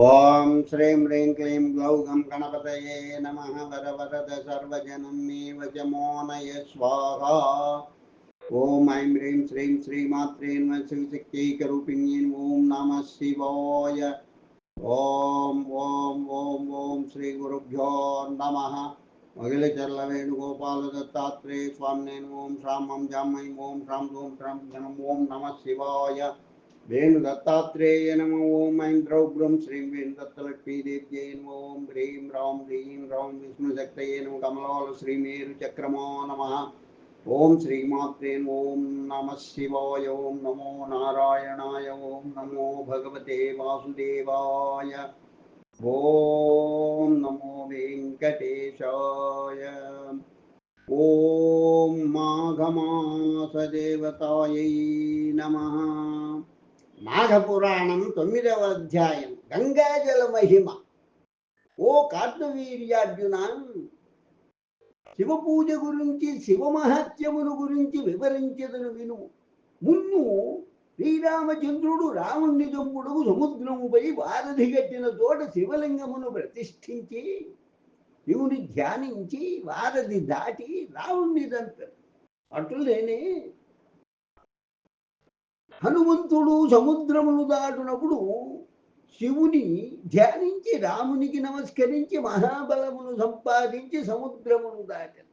ॐ श्रीं ह्रीं क्लीं ग्लौघं गणपतये नमः वरवरद सर्वजनं मे वचमोनय स्वाहा। ॐ ऐं ह्रीं श्रीं श्रीमात्रे नमः शिवशक्त्यैकरूपिण्येन ॐ नमः शिवाय। ॐ ॐ ॐ ॐ श्रीगुरुभ्यो नमः। अखिलचरलवेणुगोपालदत्तात्रेय स्वामिने ॐ श्रां मं जां ऐं ॐ श्रां ॐ श्रां ॐ नमः शिवाय। वेणुदत्तात्रेय नम ओं ऐन्द्रौग्रं श्रीं वेणुदत्तलक्ष्मीदेव्यै नम ॐ ह्रीं रां ह्रीं रौं विष्णुशक्तये नम कमलोल श्रीमेरुचक्रमो नमः। ॐ श्रीमात्रे ॐ नमः शिवाय ॐ नमो नारायणाय ॐ नमो भगवते वासुदेवाय। ॐ नमो वेङ्कटेशाय। ॐ माघमासदेवतायै नमः। మాఘపురాణం తొమ్మిదవ అధ్యాయం. గంగాజల మహిమ. ఓ కార్తవీర్యార్జున శివ పూజ గురించి శివమహత్యమును గురించి వివరించదను విను. మున్ను శ్రీరామచంద్రుడు రాముణ్ణి చంపుడు సముద్రముపై వారధి కట్టిన చోట శివలింగమును ప్రతిష్ఠించి శివుని ధ్యానించి వారధి దాటి రావుణ్ణి చంపారు అటులేనే హనుమంతుడు సముద్రమును దాటునప్పుడు శివుని ధ్యానించి రామునికి నమస్కరించి మహాబలమును సంపాదించి సముద్రమును దాటారు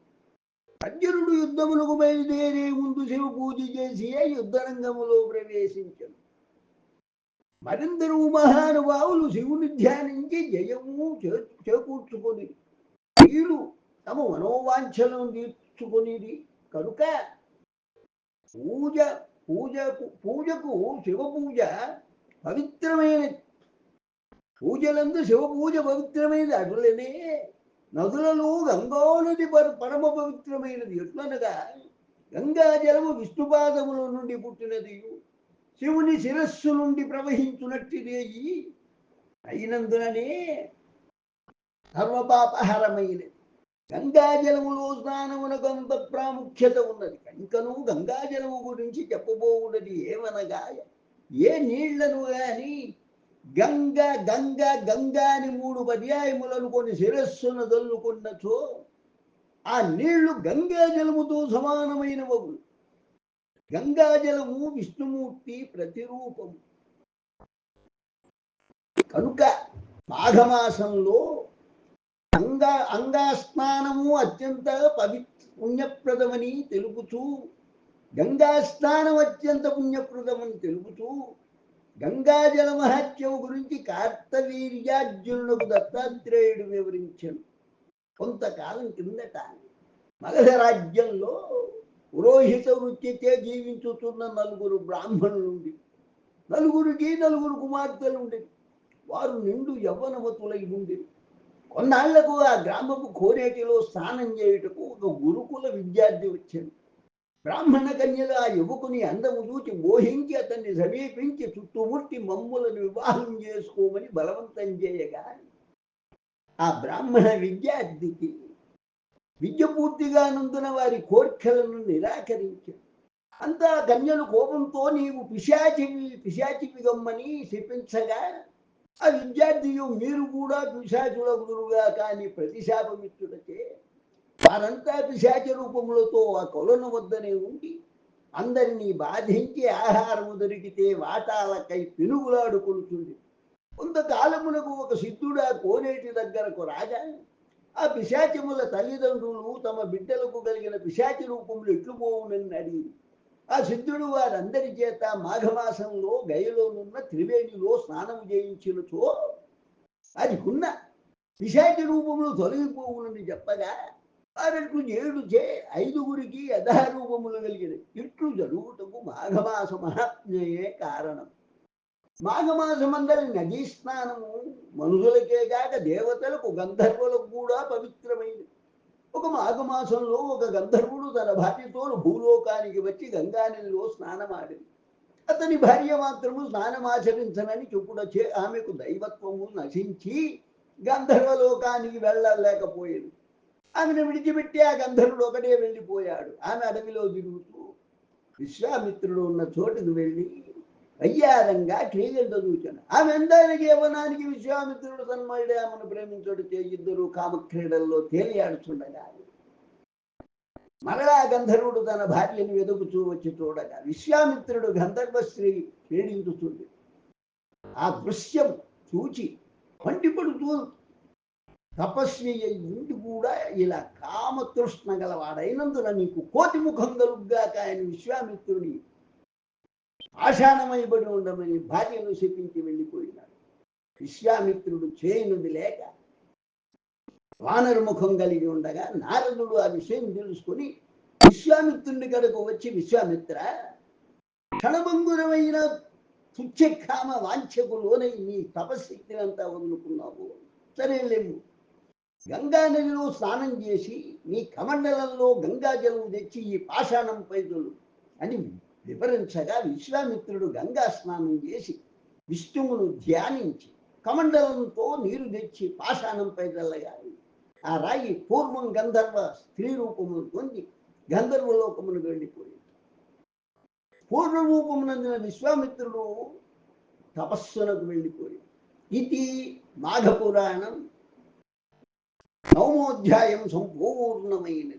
అర్జునుడు యుద్ధములకు బయలుదేరే ముందు శివ పూజ చేసి యుద్ధరంగములో ప్రవేశించను మరిందరూ మహానుభావులు శివుని ధ్యానించి జయము చేకూర్చుకొని వీరు తమ మనోవాంఛలను తీర్చుకొనిది కనుక పూజ పూజకు పూజకు శివ పూజ పవిత్రమైనది. పూజలందు శివ పూజ పవిత్రమైనది. అటులనే నదులలో గంగా నది పర- పరమ పవిత్రమైనది. ఎట్లనగా గంగా జలము విష్ణుపాదముల నుండి పుట్టినది. శివుని శిరస్సు నుండి ప్రవహించునట్టిదేయి అయినందుననే సర్వపాపహరమైనది. గంగాజలములో స్నానమునకు అంత ప్రాముఖ్యత ఉన్నది. కనుకను గంగాజలము గురించి చెప్పబోవున్నది ఏమనగా ఏ నీళ్ళను గాని గంగ గంగ గంగా అని మూడు పర్యాయములను కొన్ని శిరస్సును దల్లుకున్నచో ఆ నీళ్ళు గంగాజలముతో గంగా గంగాజలము విష్ణుమూర్తి ప్రతిరూపము. కనుక మాఘమాసంలో అంగ అంగాస్నానము అత్యంత పవి పుణ్యప్రదమని తెలుపుతూ గంగాస్నానం అత్యంత పుణ్యప్రదమని తెలుపుతూ గంగాజల మహత్యం గురించి కార్తవీర్యార్జునులకు దత్తాత్రేయుడు వివరించాడు కొంతకాలం కిందట మగధ రాజ్యంలో పురోహిత వృత్తితే జీవించుతున్న నలుగురు బ్రాహ్మణులుండి నలుగురికి నలుగురు కుమార్తెలుండేవి వారు నిండు యవ్వనవతులై ఉండేవి కొన్నాళ్ళకు ఆ గ్రామపు కోనేటిలో స్నానం చేయుటకు ఒక గురుకుల విద్యార్థి వచ్చాడు. బ్రాహ్మణ కన్యలు ఆ యువకుని అందము చూచి మోహించి అతన్ని సమీపించి చుట్టుముట్టి మమ్ములను వివాహం చేసుకోమని బలవంతం చేయగా ఆ బ్రాహ్మణ విద్యార్థికి విద్య పూర్తిగానందున వారి కోర్కెలను నిరాకరించాడు. అంతా కన్యలు కోపంతో నీవు పిశాచివి పిశాచివి గమ్మని శపించగా ఆ విద్యార్థియు మీరు కూడా పిశాచుల గురువుగా కానీ ప్రతిశాపమిత్రుడకే వారంతా పిశాచ రూపములతో ఆ కొలను వద్దనే ఉండి అందరినీ బాధించి ఆహారము దొరికితే వాటాలకై పినుగులాడుకుంటుంది కొంతకాలమునకు ఒక సిద్ధుడు ఆ కోనేటి దగ్గరకు రాగా ఆ పిశాచముల తల్లిదండ్రులు తమ బిడ్డలకు కలిగిన పిశాచి రూపములు ఎట్లు పోవునని అడిగింది ఆ సిద్ధుడు వారందరి చేత మాఘమాసంలో గయలోనున్న త్రివేణిలో స్నానం చేయించినచో అది ఉన్న విశాఖ రూపములు తొలగిపోవునని చెప్పగా వారెట్లు ఏడు చే ఐదుగురికి యథారూపములు కలిగిన ఇట్లు జరుగుటకు మాఘమాస మహాత్మ్యయే కారణం. మాఘమాసమందరి నదీ స్నానము మనుషులకే కాక దేవతలకు గంధర్వులకు కూడా పవిత్రమైనది. ఒక మాఘమాసంలో ఒక గంధర్వుడు తన భార్యతో భూలోకానికి వచ్చి గంగానదిలో స్నానమాడింది. అతని భార్య మాత్రము స్నానమాచరించనని చెప్పుడచ్చే ఆమెకు దైవత్వము నశించి గంధర్వలోకానికి వెళ్ళలేకపోయేది. ఆమెను విడిచిపెట్టి ఆ గంధర్వుడు ఒకటే వెళ్ళిపోయాడు. ఆమె అడవిలో తిరుగుతూ విశ్వామిత్రుడు ఉన్న చోటుకు వెళ్ళి అయ్యారంగా క్రియలు చదువుతాను ఆమె అందానికి యవనానికి విశ్వామిత్రుడు తన్మయుడే ఆమెను ప్రేమించడు. ఇద్దరు కామక్రీడల్లో తేలియాడుచుండగా మరలా గంధర్వుడు తన భార్యను వెతుకుచూ వచ్చి చూడగా విశ్వామిత్రుడు గంధర్వశ్రీ స్త్రీ ఆ దృశ్యం చూచి పండిపడుతూ తపస్వి అయి కూడా ఇలా కామతృష్ణ గలవాడైనందున నీకు కోతి ముఖం కలుగ్గాక ఆయన విశ్వామిత్రుని ఆశానమైబడి ఉండమని భార్యను శపించి వెళ్ళిపోయినాడు. విశ్వామిత్రుడు చేయనుది లేక వానరముఖం కలిగి ఉండగా నారదుడు ఆ విషయం తెలుసుకొని విశ్వామిత్రుని కడకు వచ్చి విశ్వామిత్ర క్షణభంగురమైన తుచ్చకామ వాంఛకు లోనై నీ తపశక్తిని అంతా వదులుకున్నావు. సరే లేము గంగా నదిలో స్నానం చేసి నీ కమండలంలో గంగా జలం తెచ్చి ఈ పాషాణం పైదులు అని వివరించగా విశ్వామిత్రుడు గంగా స్నానం చేసి విష్ణువును ధ్యానించి కమండలంతో నీరు తెచ్చి పాషాణంపై చల్లగా ఆ రాయి పూర్వం గంధర్వ స్త్రీ రూపమును పొంది గంధర్వ లోకమును వెళ్ళిపోయింది. పూర్వ రూపమునందిన విశ్వామిత్రుడు తపస్సునకు వెళ్ళిపోయింది ఇది మాఘపురాణం నవమోధ్యాయం సంపూర్ణమైనది.